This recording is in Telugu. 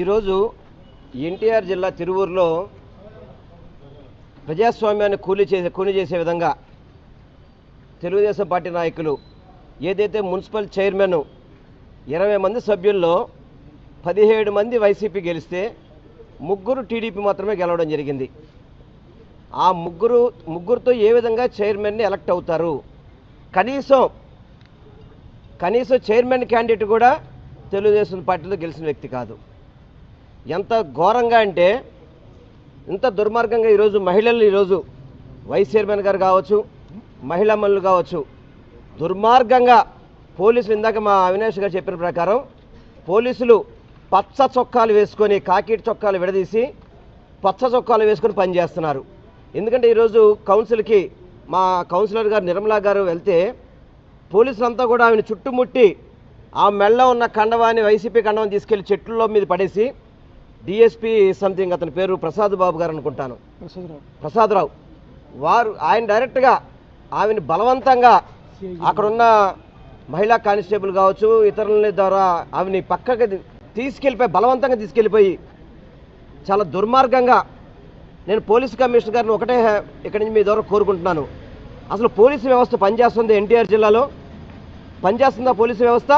ఈరోజు ఎన్టీఆర్ జిల్లా తిరువూరులో ప్రజాస్వామ్యాన్ని కూలి చేసే కూలి చేసే విధంగా తెలుగుదేశం పార్టీ నాయకులు ఏదైతే మున్సిపల్ చైర్మన్ ఇరవై మంది సభ్యుల్లో పదిహేడు మంది వైసీపీ గెలిస్తే ముగ్గురు టీడీపీ మాత్రమే గెలవడం జరిగింది. ఆ ముగ్గురు ముగ్గురుతో ఏ విధంగా చైర్మన్ని ఎలక్ట్ అవుతారు? కనీసం కనీసం చైర్మన్ క్యాండిడేట్ కూడా తెలుగుదేశం పార్టీలో గెలిచిన వ్యక్తి కాదు. ఎంత ఘోరంగా అంటే ఇంత దుర్మార్గంగా ఈరోజు మహిళలు ఈరోజు వైస్ చైర్మన్ గారు కావచ్చు మహిళా మనులు కావచ్చు దుర్మార్గంగా పోలీసులు ఇందాక మా అవినాష్ గారు చెప్పిన ప్రకారం పోలీసులు పచ్చ చొక్కాలు వేసుకొని కాకిట్ చొక్కాలు విడదీసి పచ్చ చొక్కాలు వేసుకొని పనిచేస్తున్నారు. ఎందుకంటే ఈరోజు కౌన్సిల్కి మా కౌన్సిలర్ గారు నిర్మలా గారు వెళ్తే పోలీసులంతా కూడా ఆమెను చుట్టుముట్టి ఆ మెళ్ళ ఉన్న కండవాన్ని వైసీపీ కండవాన్ని తీసుకెళ్ళి చెట్లలో మీద పడేసి డిఎస్పీ సంథింగ్ అతని పేరు ప్రసాద్ బాబు గారు అనుకుంటాను. ప్రసాదరావు. వారు ఆయన డైరెక్ట్గా ఆమెను బలవంతంగా అక్కడున్న మహిళా కానిస్టేబుల్ కావచ్చు ఇతరుల ద్వారా ఆమెని పక్కకి తీసుకెళ్ళిపోయి బలవంతంగా తీసుకెళ్ళిపోయి చాలా దుర్మార్గంగా నేను పోలీస్ కమిషనర్ గారిని ఒకటే ఇక్కడి నుంచి మీ ద్వారా కోరుకుంటున్నాను. అసలు పోలీసు వ్యవస్థ పనిచేస్తుంది ఎన్టీఆర్ జిల్లాలో? పనిచేస్తుందా పోలీసు వ్యవస్థ?